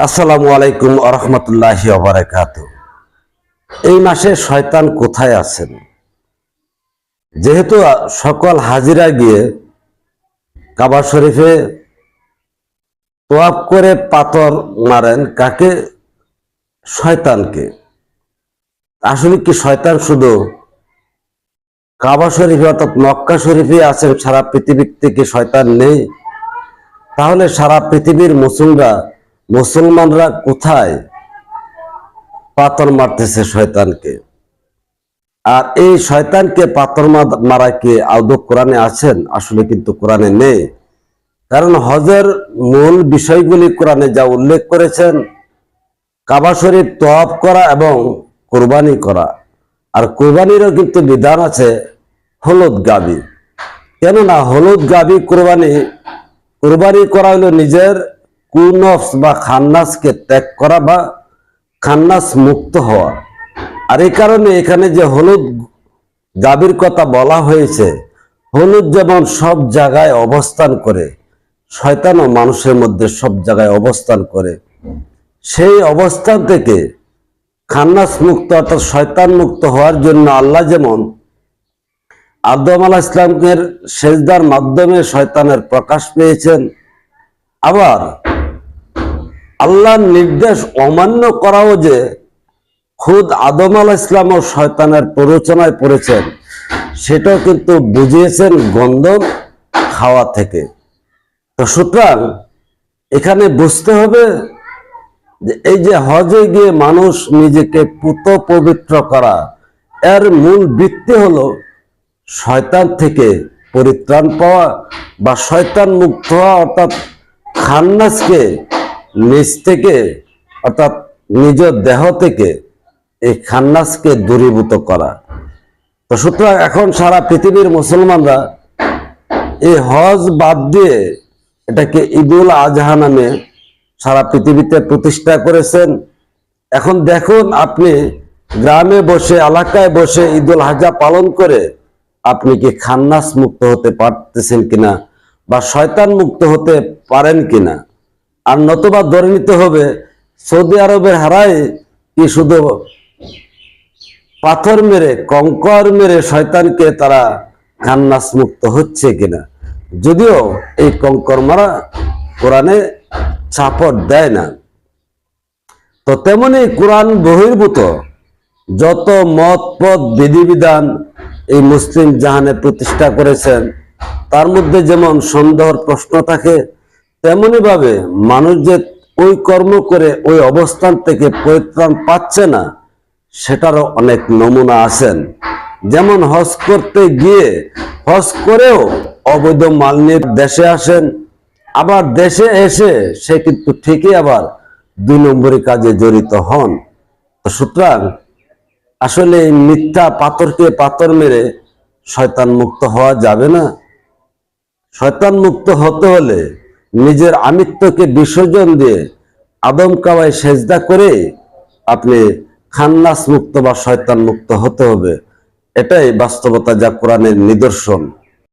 আসসালামু আলাইকুম আরহামতুল্লাহ বারাকাত এই মাসে শয়তান কোথায় আছেন? যেহেতু সকল হাজিরা গিয়ে কাবা শরীফে তোয়াব করে পাথর মারেন, কাকে? শয়তানকে। আসলে কি শয়তান শুধু কাবা শরীফে অর্থাৎ মক্কা শরীফে আছেন, সারা পৃথিবীর থেকে শয়তান নেই? তাহলে সারা পৃথিবীর মুসলিমরা মুসলমানরা কোথায়? পাথর মারতেছে শয়তানকে। আর এই শয়তানকে পাথর মারা কি আদৌ কোরআনে আছেন? আসলে কিন্তু কোরআনে নেই। কারণ হজের মূল বিষয়গুলি কোরআনে যা উল্লেখ করেছেন, কাবা শরীফ তওয়াব করা এবং কোরবানি করা। আর কোরবানিরও কিন্তু বিধান আছে হলুদ গাবি। কেননা হলুদ গাবি কোরবানি কোরবানি করা হলো নিজের কুনফস বা খান্নাসকে ত্যাগ করা বা খান্নাস মুক্ত হওয়া। আর এই কারণে এখানে যে হলুদ গাবির কথা বলা হয়েছে, হলুদ যেমন সব জায়গায় অবস্থান করে, শয়তানও মানুষের মধ্যে সব জায়গায় অবস্থান করে। সেই অবস্থান থেকে খান্নাস মুক্ত অর্থাৎ শয়তান মুক্ত হওয়ার জন্য আল্লাহ যেমন আদম আলা ইসলামের সেজদার মাধ্যমে শয়তানের প্রকাশ পেয়েছেন, আবার আল্লাহর নির্দেশ অমান্য করাও যে খুদ আদম আল ইসলাম ও শয়তানের প্ররোচনায় পড়েছেন, সেটাও কিন্তু বুঝিয়েছেন গন্ধম খাওয়া থেকে। তো সুতরাং এখানে বুঝতে হবে যে এই যে হজে গিয়ে মানুষ নিজেকে পুত পবিত্র করা, এর মূল বৃত্তি হলো শয়তান থেকে পরিত্রাণ পাওয়া বা শয়তান মুক্ত হওয়া, অর্থাৎ খান্নাসকে নিজ থেকে, অর্থাৎ নিজ দেহ থেকে এই খান্নাসকে দূরীভূত করা। তো সুতরাং এখন সারা পৃথিবীর মুসলমানরা এই হজ বাদ দিয়ে এটাকে ঈদুল আজহা নামে সারা পৃথিবীতে প্রতিষ্ঠা করেছেন। এখন দেখুন আপনি গ্রামে বসে, এলাকায় বসে ঈদুল হাজা পালন করে আপনি কি খান্নাস মুক্ত হতে পারতেছেন কিনা বা শয়তান মুক্ত হতে পারেন কিনা? আর নতুবা ধরে নিতে হবে, সৌদি আরবের হারায় কি শুধু পাথর মেরে, কঙ্কর মেরে শয়তানকে তারা খান্নাস মুক্ত হচ্ছে কিনা? যদিও এই কঙ্কর মারা কোরআনে চাপট দেয় না। তো তেমনি কোরআন বহির্ভূত। যত মত, পথ, বিধিবিধান এই মুসলিম জাহানে প্রতিষ্ঠা করেছেন, তার মধ্যে যেমন সন্দেহর প্রশ্ন থাকে তেমনি ভাবে মানুষ যে ওই কর্ম করে ওই অবস্থান থেকে পরিত্রাণ পাচ্ছে না, সেটারও অনেক নমুনা আছেন। যেমন হজ করতে গিয়ে হজ করেও অবৈধ মাল নিয়ে দেশে আসেন, আবার দেশে এসে সে কিন্তু ঠিকই আবার দুই নম্বরী কাজে জড়িত হন। সুতরাং আসলে মিথ্যা পাথরকে পাথর মেরে শয়তান মুক্ত হওয়া যাবে না। শয়তান মুক্ত হতে হলে নিজের আমিত্বকে বিসর্জন দিয়ে আদম কাওয়ায় সেজদা করে আপনি খান্নাস মুক্ত বা শয়তান মুক্ত হতে হবে। এটাই বাস্তবতা যা কোরআনের নিদর্শন।